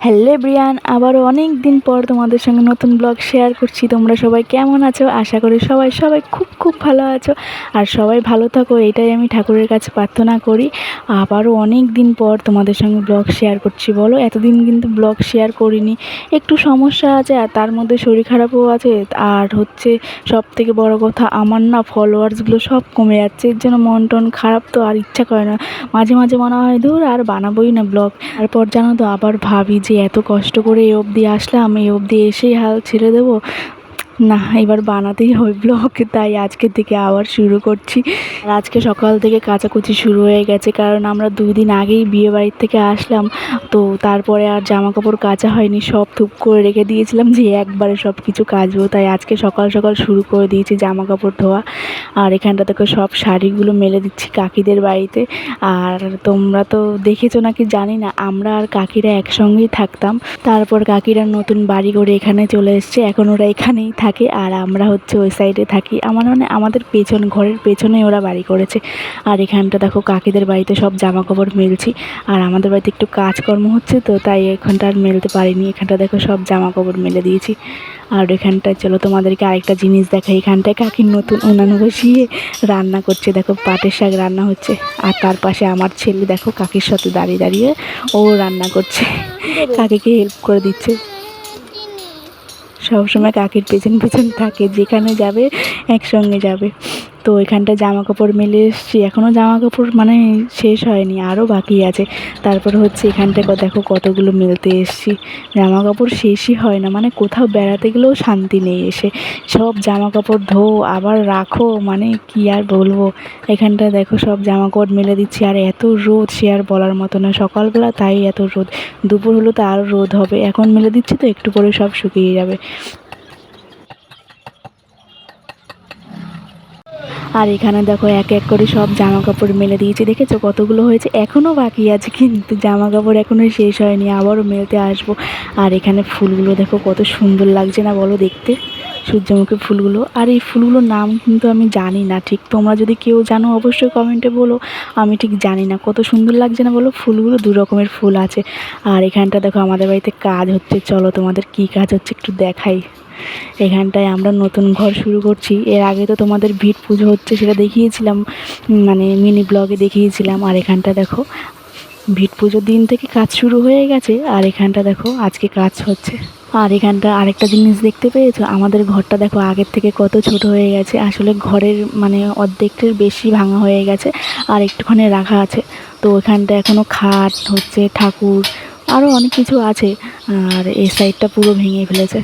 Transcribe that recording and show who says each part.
Speaker 1: Hello Brian আবারও অনেক দিন পর তোমাদের সঙ্গে নতুন ব্লগ শেয়ার করছি। তোমরা সবাই কেমন আছো? আশা করি সবাই সবাই খুব খুব ভালো আছো। আর সবাই ভালো থাকো, এটাই আমি ঠাকুরের কাছে প্রার্থনা করি। আবারও অনেক দিন পর তোমাদের সঙ্গে ব্লগ শেয়ার করছি। বলো, এতদিন কিন্তু ব্লগ শেয়ার করিনি। একটু সমস্যা আছে, আর তার মধ্যে শরীর খারাপও আছে। আর হচ্ছে সব থেকে বড় কথা, আমার না ফলোয়ার্সগুলো সব কমে যাচ্ছে। এর জন্য মন টন খারাপ তো আর ইচ্ছা করে না। মাঝে মাঝে মনে হয়, ধুর, আর বানাবোই না ব্লগ। তারপর জানো তো, আবার ভাবি যে এত কষ্ট করে এ অবধি আসলাম, এই অবধি এসেই হাল ছেড়ে দেবো। না, এবার বানাতেই হবে ব্লগ তাই আজকের থেকে আবার শুরু করছি। আর আজকে সকাল থেকে কাচাকুচি শুরু হয়ে গেছে, কারণ আমরা দুই দিন আগেই বিয়ে বাড়ির থেকে আসলাম, তো তারপরে আর জামা কাপড় কাচা হয়নি, সব থুপ করে রেখে দিয়েছিলাম যে একবারে সব কিছু কাচবো। তাই আজকে সকাল সকাল শুরু করে দিয়েছি জামা কাপড় ধোয়া। আর এখানটা থেকে সব শাড়িগুলো মেলে দিচ্ছি কাকিদের বাড়িতে। আর তোমরা তো দেখেছ নাকি জানি না, আমরা আর কাকিরা একসঙ্গেই থাকতাম। তারপর কাকিরা নতুন বাড়ি করে এখানে চলে এসছে, এখন ওরা এখানেই থাকে। আর আমরা হচ্ছে ওই সাইডে থাকি। আমার মানে আমাদের পেছন, ঘরের পেছনে ওরা বাড়ি করেছে। আর এখানটা দেখো কাকিদের বাড়িতে সব জামা কাপড় মেলছি। আর আমাদের বাড়িতে একটু কাজকর্ম হচ্ছে তো, তাই এখানটা আর মেলতে পারিনি। এখানটা দেখো সব জামা কাপড় মেলে দিয়েছি। আর এখানটায় চলো তোমাদেরকে আরেকটা জিনিস দেখাই। এখানটায় কাকির নতুন উনান বসিয়ে রান্না করছে। দেখো পাটের শাক রান্না হচ্ছে। আর তার পাশে আমার ছেলে দেখো কাকির সাথে দাঁড়িয়ে দাঁড়িয়ে ও রান্না করছে। কাকিকে হেল্প করে দিচ্ছে। সবসময় কাকির পেছন পেছন থাকে। যেখানে যাবে একসঙ্গে যাবে। তো এখানটা জামা কাপড় মেলে এসছি। এখনও জামা কাপড় মানে শেষ হয়নি আরও বাকি আছে। তারপর হচ্ছে এখানটায় ক- দেখো কতগুলো মেলতে এসছি। জামা কাপড় শেষই হয় না মানে কোথাও বেড়াতে গেলেও শান্তি নেই এসে। সব জামা কাপড় ধো, আবার রাখো মানে কি আর বলব? এখানটা দেখো সব জামা কাপড় মেলে দিচ্ছি, আর এত রোদ, সে আর বলার মতো না। সকালবেলা তাই এত রোদ। দুপুর হলো তো আরও রোদ হবে। এখন মেলে দিচ্ছি তো, একটু পরে সব শুকিয়ে যাবে। আর এখানে দেখো এক এক করে সব জামা কাপড় মেলে দিয়েছি। দেখেছ কতগুলো হয়েছে? এখনও বাকি আছে, কিন্তু জামা কাপড় এখনও শেষ হয়নি। আবারও মেলতে আসব। আর এখানে ফুলগুলো দেখো কত সুন্দর লাগছে না বলো দেখতে? সূর্যমুখী ফুলগুলো। আর এই ফুলগুলোর নাম কিন্তু আমি জানি না। ঠিক তোমরা যদি কেউ জানো, অবশ্যই কমেন্টে বলো। আমি ঠিক জানি না। কত সুন্দর লাগছে না বলো? ফুলগুলো দু রকমের ফুল আছে। আর এখানটা দেখো আমাদের বাড়িতে কাজ হচ্ছে। চলো তোমাদের কি কাজ হচ্ছে একটু দেখাই। এখানটায় আমরা নতুন ঘর শুরু করছি। এর আগে তো তোমাদের ভিট পুজো হচ্ছে সেটা দেখিয়েছিলাম মানে মিনি ব্লগে দেখিয়েছিলাম। আর এখানটা দেখো ভিট পুজোর দিন থেকে কাজ শুরু হয়ে গেছে। আর এখানটা দেখো, আজকে কাজ হচ্ছে। আর এখানটা আরেকটা জিনিস দেখতে পেয়েছ? আমাদের ঘরটা দেখো, আগের থেকে কত ছোট হয়ে গেছে। আসলে ঘরের মানে অর্ধেকটার বেশি ভাঙা হয়ে গেছে, আর একটুখানি রাখা আছে। তো এখানটা এখনও খাট, হচ্ছে ঠাকুর আরও অনেক কিছু আছে। আর এই সাইডটা পুরো ভেঙে ফেলেছে।